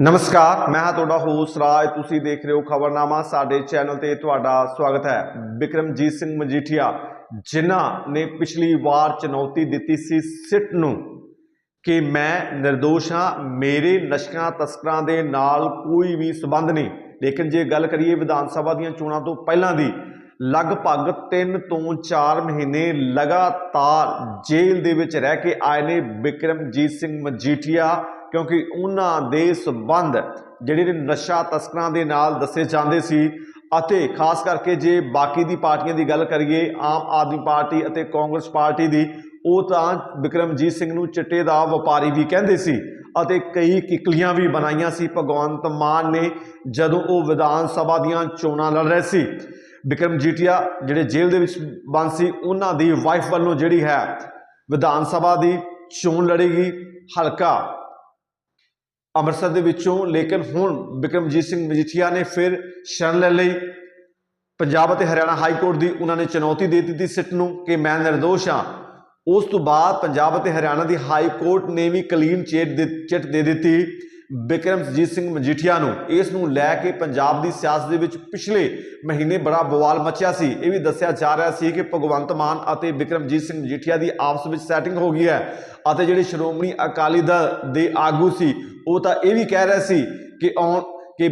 ਨਮਸਕਾਰ, ਮੈਂ ਹਾਂ ਤੁਹਾਡਾ ਹੋਸਟ ਰਾਜ। ਤੁਸੀਂ ਦੇਖ ਰਹੇ ਹੋ ਖਬਰਨਾਮਾ। ਸਾਡੇ ਚੈਨਲ ਤੇ ਤੁਹਾਡਾ ਸਵਾਗਤ ਹੈ। ਬਿਕਰਮਜੀਤ ਸਿੰਘ ਮਜੀਠੀਆ, ਜਿਨ੍ਹਾਂ ਨੇ ਪਿਛਲੀ ਵਾਰ ਚੁਣੌਤੀ ਦਿੱਤੀ ਸੀ ਸਿੱਟ ਨੂੰ ਕਿ ਮੈਂ ਨਿਰਦੋਸ਼ ਹਾਂ, ਮੇਰੇ ਨਸ਼ਕਾਂ, ਤਸਕਰਾਂ ਦੇ ਨਾਲ ਕੋਈ ਵੀ ਸਬੰਧ ਨਹੀਂ। ਲੇਕਿਨ ਜੇ ਗੱਲ ਕਰੀਏ ਵਿਧਾਨ ਸਭਾ ਦੀਆਂ ਚੋਣਾਂ ਤੋਂ ਪਹਿਲਾਂ ਦੀ, ਲਗਭਗ 3 ਤੋਂ 4 ਮਹੀਨੇ ਲਗਾਤਾਰ ਜੇਲ੍ਹ ਦੇ ਵਿੱਚ ਰਹਿ ਕੇ ਆਏ ਨੇ ਬਿਕਰਮਜੀਤ ਸਿੰਘ ਮਜੀਠੀਆ। ਕਿਉਂਕਿ ਉਹਨਾਂ ਦੇ ਸਬੰਧ ਜਿਹੜੇ ਨੇ ਨਸ਼ਾ ਤਸਕਰਾਂ ਦੇ ਨਾਲ ਦੱਸੇ ਜਾਂਦੇ ਸੀ ਅਤੇ ਖਾਸ ਕਰਕੇ ਜੇ ਬਾਕੀ ਦੀ ਪਾਰਟੀਆਂ ਦੀ ਗੱਲ ਕਰੀਏ, ਆਮ ਆਦਮੀ ਪਾਰਟੀ ਅਤੇ ਕਾਂਗਰਸ ਪਾਰਟੀ ਦੀ, ਉਹ ਤਾਂ ਵਿਕਰਮਜੀਤ ਸਿੰਘ ਨੂੰ ਚਿੱਟੇ ਦਾ ਵਪਾਰੀ ਵੀ ਕਹਿੰਦੇ ਸੀ ਅਤੇ ਕਈ ਕਿਕਲੀਆਂ ਵੀ ਬਣਾਈਆਂ ਸੀ। ਭਗਵੰਤ ਮਾਨ ਨੇ ਜਦੋਂ ਉਹ ਵਿਧਾਨ ਸਭਾ ਦੀਆਂ ਚੋਣਾਂ ਲੜ ਰਹੇ ਸੀ ਵਿਕਰਮਜੀਠੀਆ ਜਿਹੜੇ ਜੇਲ੍ਹ ਦੇ ਵਿੱਚ ਬੰਦ ਸੀ, ਉਹਨਾਂ ਦੀ ਵਾਈਫ ਵੱਲੋਂ ਜਿਹੜੀ ਹੈ ਵਿਧਾਨ ਸਭਾ ਦੀ ਚੋਣ ਲੜੇਗੀ। ਹਲਕਾ ਅੰਮ੍ਰਿਤਸਰ ਦੇ ਵਿੱਚੋਂ, ਲੇਕਿਨ ਹੁਣ ਬਿਕਰਮਜੀਤ ਸਿੰਘ ਮਜੀਠੀਆ ਨੇ ਫਿਰ ਸ਼ਰਨ ਲੈ ਲਈ। ਪੰਜਾਬ ਅਤੇ ਹਰਿਆਣਾ ਹਾਈ ਕੋਰਟ ਦੀ ਉਹਨਾਂ ਨੇ ਚੁਣੌਤੀ ਦੇ ਦਿੱਤੀ ਸਿੱਟ ਨੂੰ ਕਿ ਮੈਂ ਨਿਰਦੋਸ਼ ਹਾਂ। ਉਸ ਤੋਂ ਬਾਅਦ ਪੰਜਾਬ ਅਤੇ ਹਰਿਆਣਾ ਦੀ ਹਾਈ ਕੋਰਟ ਨੇ ਵੀ ਕਲੀਨ ਚਿੱਟ ਦੇ ਚਿੱਟ ਦੇ ਦਿੱਤੀ। ਬਿਕਰਮਜੀਤ ਸਿੰਘ ਮਜੀਠੀਆ ਨੂੰ ਇਸ ਨੂੰ ਲੈ ਕੇ ਪੰਜਾਬ ਦੀ ਸਿਆਸਤ ਦੇ ਵਿੱਚ ਪਿਛਲੇ ਮਹੀਨੇ ਬੜਾ ਬਵਾਲ ਮਚਿਆ ਸੀ। ਇਹ ਵੀ ਦੱਸਿਆ ਜਾ ਰਿਹਾ ਸੀ ਕਿ ਭਗਵੰਤ ਮਾਨ ਅਤੇ ਬਿਕਰਮਜੀਤ ਸਿੰਘ ਮਜੀਠੀਆ ਦੀ ਆਪਸ ਵਿੱਚ ਸੈਟਿੰਗ ਹੋ ਗਈ ਹੈ ਅਤੇ ਜਿਹੜੇ ਸ਼੍ਰੋਮਣੀ ਅਕਾਲੀ ਦਲ ਦੇ ਆਗੂ ਸੀ, ਉਹ ਤਾਂ ਇਹ ਵੀ ਕਹਿ ਰਹੇ ਸੀ ਕਿ ਆਉਣ ਕਿ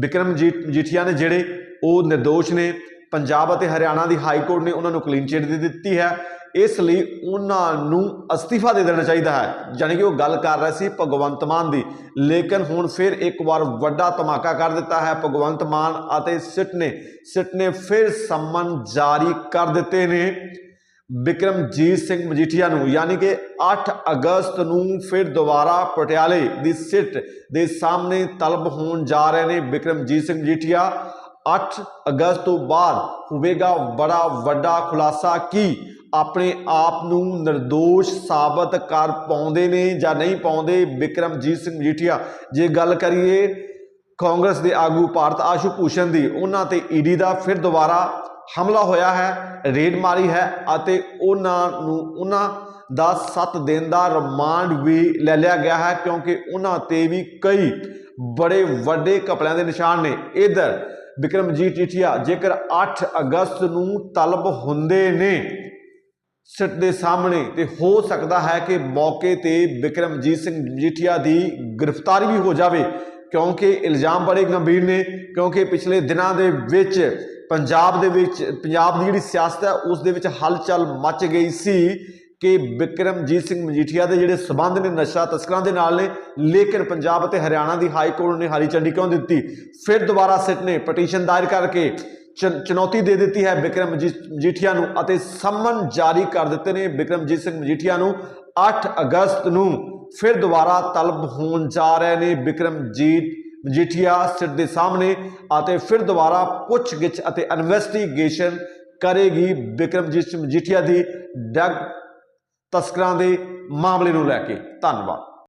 ਬਿਕਰਮਜੀਤ ਮਜੀਠੀਆ ਨੇ ਜਿਹੜੇ ਉਹ ਨਿਰਦੋਸ਼ ਨੇ, ਪੰਜਾਬ ਅਤੇ ਹਰਿਆਣਾ ਦੀ ਹਾਈ ਕੋਰਟ ਨੇ ਉਹਨਾਂ ਨੂੰ ਕਲੀਨ ਚਿਟ ਦੇ ਦਿੱਤੀ ਹੈ। ਇਸ ਲਈ ਉਹਨਾਂ ਨੂੰ ਅਸਤੀਫਾ ਦੇ ਦੇਣਾ ਚਾਹੀਦਾ ਹੈ। ਜਾਣੀ ਕਿ ਉਹ ਗੱਲ ਕਰ ਰਹੇ ਸੀ ਭਗਵੰਤ ਮਾਨ ਦੀ। ਲੇਕਿਨ ਹੁਣ ਫਿਰ ਇੱਕ ਵਾਰ ਵੱਡਾ ਧਮਾਕਾ ਕਰ ਦਿੱਤਾ ਹੈ ਭਗਵੰਤ ਮਾਨ ਅਤੇ ਸਿੱਟ ਨੇ। ਸਿੱਟ ਨੇ ਫਿਰ ਸੰਮਨ ਜਾਰੀ ਕਰ ਦਿੱਤੇ ਨੇ ਬਿਕਰਮਜੀਤ ਸਿੰਘ ਮਜੀਠੀਆ ਨੂੰ। ਯਾਨੀ ਕਿ 8 ਅਗਸਤ ਨੂੰ ਫਿਰ ਦੁਬਾਰਾ ਪਟਿਆਲੇ ਦੀ ਸਿੱਟ ਦੇ ਸਾਹਮਣੇ ਤਲਬ ਹੋਣ ਜਾ ਰਹੇ ਨੇ ਬਿਕਰਮਜੀਤ ਸਿੰਘ ਮਜੀਠੀਆ। 8 ਅਗਸਤ ਤੋਂ ਬਾਅਦ ਹੋਵੇਗਾ ਬੜਾ ਵੱਡਾ ਖੁਲਾਸਾ। ਕੀ ਆਪਣੇ ਆਪ ਨੂੰ નિર્ਦੋਸ਼ ਸਾਬਤ ਕਰ ਪਾਉਂਦੇ ਨੇ ਜਾਂ ਨਹੀਂ ਪਾਉਂਦੇ? ਵਿਕਰਮਜੀਤ ਸਿੰਘ ਮਜੀਠੀਆ, ਜੇ ਗੱਲ ਕਰੀਏ ਕਾਂਗਰਸ ਦੇ ਆਗੂ ਭਾਰਤ ਆਸ਼ੂ ਭੂਸ਼ਣ ਦੀ, ਉਹਨਾਂ ਤੇ ਈਡੀ ਦਾ ਫਿਰ ਦੁਬਾਰਾ ਹਮਲਾ ਹੋਇਆ ਹੈ, ਰੇਡ ਮਾਰੀ ਹੈ ਅਤੇ ਉਹਨਾਂ ਨੂੰ ਉਹਨਾਂ ਦਾ 7 ਦਿਨ ਦਾ ਰਿਮਾਂਡ ਵੀ ਲੈ ਲਿਆ ਗਿਆ ਹੈ ਕਿਉਂਕਿ ਉਹਨਾਂ ਤੇ ਵੀ ਕਈ ਬੜੇ ਵੱਡੇ ਕਪੜਿਆਂ ਦੇ ਨਿਸ਼ਾਨ ਨੇ। ਇਧਰ ਵਿਕਰਮਜੀਤ ਜੀਠੀਆ ਜੇਕਰ 8 ਅਗਸਤ ਨੂੰ ਤਲਬ ਹੁੰਦੇ ਨੇ ਸਿੱਟ ਦੇ ਸਾਹਮਣੇ ਤੇ ਹੋ ਸਕਦਾ ਹੈ ਕਿ ਮੌਕੇ ਤੇ ਵਿਕਰਮਜੀਤ ਸਿੰਘ ਮਜੀਠੀਆ ਦੀ ਗ੍ਰਿਫਤਾਰੀ ਵੀ ਹੋ ਜਾਵੇ, ਕਿਉਂਕਿ ਇਲਜ਼ਾਮ ਬੜੇ ਗੰਭੀਰ ਨੇ, ਕਿਉਂਕਿ ਪਿਛਲੇ ਦਿਨਾਂ ਦੇ ਵਿੱਚ ਪੰਜਾਬ ਦੇ ਵਿੱਚ, ਪੰਜਾਬ ਦੀ ਜਿਹੜੀ ਸਿਆਸਤ ਹੈ, ਉਸ ਦੇ ਵਿੱਚ ਹਲਚਲ ਮਚ ਗਈ ਸੀ ਕਿ ਵਿਕਰਮਜੀਤ ਸਿੰਘ ਮਜੀਠੀਆ ਦੇ ਜਿਹੜੇ ਸਬੰਧ ਨੇ, ਨਸ਼ਾ ਤਸਕਰਾਂ ਦੇ ਨਾਲ ਨੇ, ਲੇਕਿਨ ਪੰਜਾਬ ਅਤੇ ਹਰਿਆਣਾ ਦੀ ਹਾਈ ਕੋਰਟ ਨੇ ਹਰੀ ਝੰਡੀ ਕਿਉਂ ਦਿੱਤੀ? ਫਿਰ ਦੁਬਾਰਾ ਸਿੱਟ ਨੇ, ਪਟੀਸ਼ਨ ਦਾਇਰ ਕਰਕੇ ਚੁਣੌਤੀ ਦੇ ਦਿੱਤੀ ਹੈ ਵਿਕਰਮਜੀਤ ਮਜੀਠੀਆ ਨੂੰ ਅਤੇ ਸਮਨ ਜਾਰੀ ਕਰ ਦਿੱਤੇ ਨੇ ਵਿਕਰਮਜੀਤ ਸਿੰਘ ਮਜੀਠੀਆ ਨੂੰ। 8 ਅਗਸਤ ਨੂੰ ਫਿਰ ਦੁਬਾਰਾ ਤਲਬ ਹੋਣ ਜਾ ਰਹੇ ਨੇ ਵਿਕਰਮਜੀਤ ਮਜੀਠੀਆ ਸਿਰ ਦੇ ਸਾਹਮਣੇ ਅਤੇ ਫਿਰ ਦੁਬਾਰਾ ਪੁੱਛਗਿੱਛ ਅਤੇ ਇਨਵੈਸਟੀਗੇਸ਼ਨ ਕਰੇਗੀ ਵਿਕਰਮਜੀਤ ਸਿੰਘ ਮਜੀਠੀਆ ਦੀ ਡਰਗ ਤਸਕਰਾਂ ਦੇ ਮਾਮਲੇ ਨੂੰ ਲੈ ਕੇ। ਧੰਨਵਾਦ।